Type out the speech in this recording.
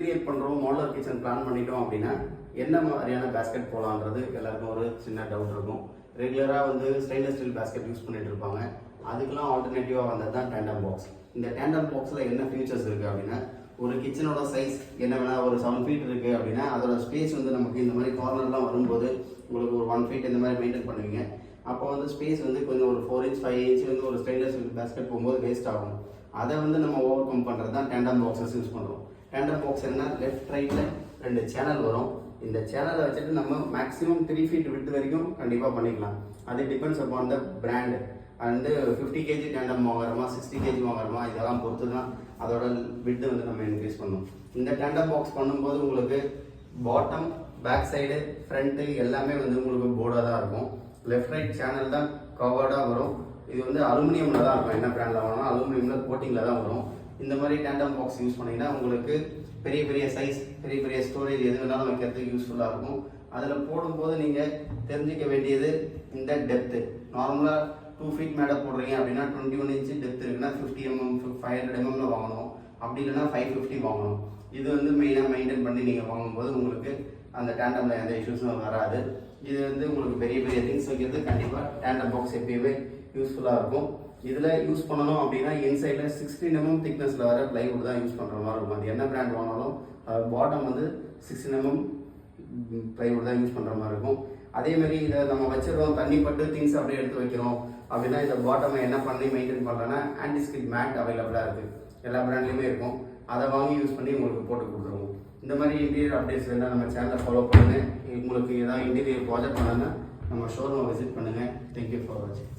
Create பண்ணுறோம் modeller kitchen plan பண்ணிட்டோம் அப்படின்னா என்ன மாதிரியான பேஸ்கெட் போகலான்றது எல்லாருக்கும் ஒரு சின்ன டவுட் இருக்கும். ரெகுலராக வந்து ஸ்டெயின்லெஸ் ஸ்டீல் பேஸ்கெட் யூஸ் பண்ணிட்டு இருப்பாங்க. அதுக்கெல்லாம் ஆல்டர்னேட்டிவாக வந்தது தான் டேண்டம் பாக்ஸ் இந்த டேண்டம் பாக்ஸில் என்ன ஃபியூச்சர்ஸ் இருக்குது அப்படின்னா ஒரு கிச்சனோட சைஸ் என்ன வேணால் ஒரு செவன் ஃபீட் இருக்குது அப்படின்னா அதோட ஸ்பேஸ் வந்து நமக்கு இந்த மாதிரி கார்னர்லாம் வரும்போது உங்களுக்கு ஒரு ஒன் ஃபீட் இந்த மாதிரி மெயின்டைன் பண்ணுவீங்க. அப்போ வந்து ஸ்பேஸ் வந்து கொஞ்சம் ஒரு ஃபோர் இன்ச் ஃபைவ் இன்ச் வந்து ஒரு ஸ்டெயின்லெஸ் ஸ்டீல் பேஸ்கெட் போகும்போது வேஸ்ட் ஆகும். அதை வந்து நம்ம ஓவர் கம் பண்ணுறது தான் டேண்டம் பாக்ஸஸ் யூஸ் பண்ணுறோம் டேண்டம் பாக்ஸ் என்ன லெஃப்ட் ரைட்டில் ரெண்டு சேனல் வரும். இந்த சேனலை வச்சுட்டு நம்ம மேக்ஸிமம் த்ரீ ஃபீட் விட்டு வரைக்கும் கண்டிப்பாக பண்ணிக்கலாம். அது டிபெண்ட்ஸ் அப்பான் த பிராண்ட் வந்து ஃபிஃப்டி கேஜி டேண்டம் வாங்குறோமா சிக்ஸ்டி கேஜி வாங்குறோமா இதெல்லாம் பொறுத்து தான் அதோட விட்டு வந்து நம்ம இன்க்ரீஸ் பண்ணணும். இந்த டேண்டம் பாக்ஸ் பண்ணும்போது உங்களுக்கு பாட்டம் பேக் சைடு ஃப்ரண்ட்டு எல்லாமே வந்து உங்களுக்கு போர்டாக தான் இருக்கும். லெஃப்ட் ரைட் சேனல் தான் கவர்டாக வரும். இது வந்து அலுமினியமில் தான் இருக்கும். என்ன பிராண்டில் வாங்கினா அலுமினியமில் கோட்டிங்கில் தான் வரும். இந்த மாதிரி டேண்டம் பாக்ஸ் யூஸ் பண்ணிங்கன்னா உங்களுக்கு பெரிய பெரிய சைஸ் பெரிய பெரிய ஸ்டோரேஜ் எது வேணாலும் வைக்கிறதுக்கு யூஸ்ஃபுல்லாக இருக்கும். அதில் போடும்போது நீங்கள் தெரிஞ்சிக்க வேண்டியது இந்த டெப்த்து நார்மலாக டூ ஃபீட் மேலே போடுறீங்க அப்படின்னா டுவெண்ட்டி ஒன் இன்ச்சு டெப்த் இருக்குன்னா ஃபிஃப்டி எம்எம் ஃபைவ் ஹண்ட்ரட் எம்எம்ல வாங்கணும். அப்படி இல்லைன்னா ஃபைவ் ஃபிஃப்டி வாங்கணும். இது வந்து மெயினாக மெயின்டைன் பண்ணி நீங்கள் வாங்கும்போது உங்களுக்கு அந்த டேண்டமில் எந்த இஷ்யூஸும் வராது. இது வந்து உங்களுக்கு பெரிய பெரிய திங்ஸ் வைக்கிறது கண்டிப்பாக டேண்டம் பாக்ஸ் எப்பயுமே யூஸ்ஃபுல்லாக இருக்கும். இதில் யூஸ் பண்ணணும் அப்படின்னா இன்சைடில் சிக்ஸ்டீன் எம்எம் திக்னஸில் வர பிளைவுட் தான் யூஸ் பண்ணுற மாதிரி இருக்கும். அது என்ன பிராண்ட் வாங்கினாலும் பாட்டம் வந்து சிக்ஸ்டீன் எம்எம் பிளைவுட் தான் யூஸ் பண்ணுற மாதிரி இருக்கும். அதே மாதிரி இதை நம்ம வச்சிருக்கோம் தண்ணி பட்டு திங்ஸ் அப்படியே எடுத்து வைக்கிறோம் அப்படின்னா இந்த பாட்டமை என்ன பண்ணி மெயின்டைன் பண்ணலன்னா ஆன்டிஸ்கிட் மேட் அவைலபிளாக இருக்குது எல்லா பிராண்ட்லேயுமே இருக்கும். அதை வாங்கி யூஸ் பண்ணி உங்களுக்கு போட்டு கொடுத்துருவோம். இந்த மாதிரி இன்டீரியர் அப்டேட்ஸ் வேணால் நம்ம சேனலை ஃபாலோ பண்ணுங்கள் உங்களுக்கு ஏதாவது இன்டீரியர் ப்ராஜெக்ட் பண்ணணும்னா நம்ம ஷோரூமை விசிட் பண்ணுங்கள் தேங்க்யூ ஃபார் வாட்சிங்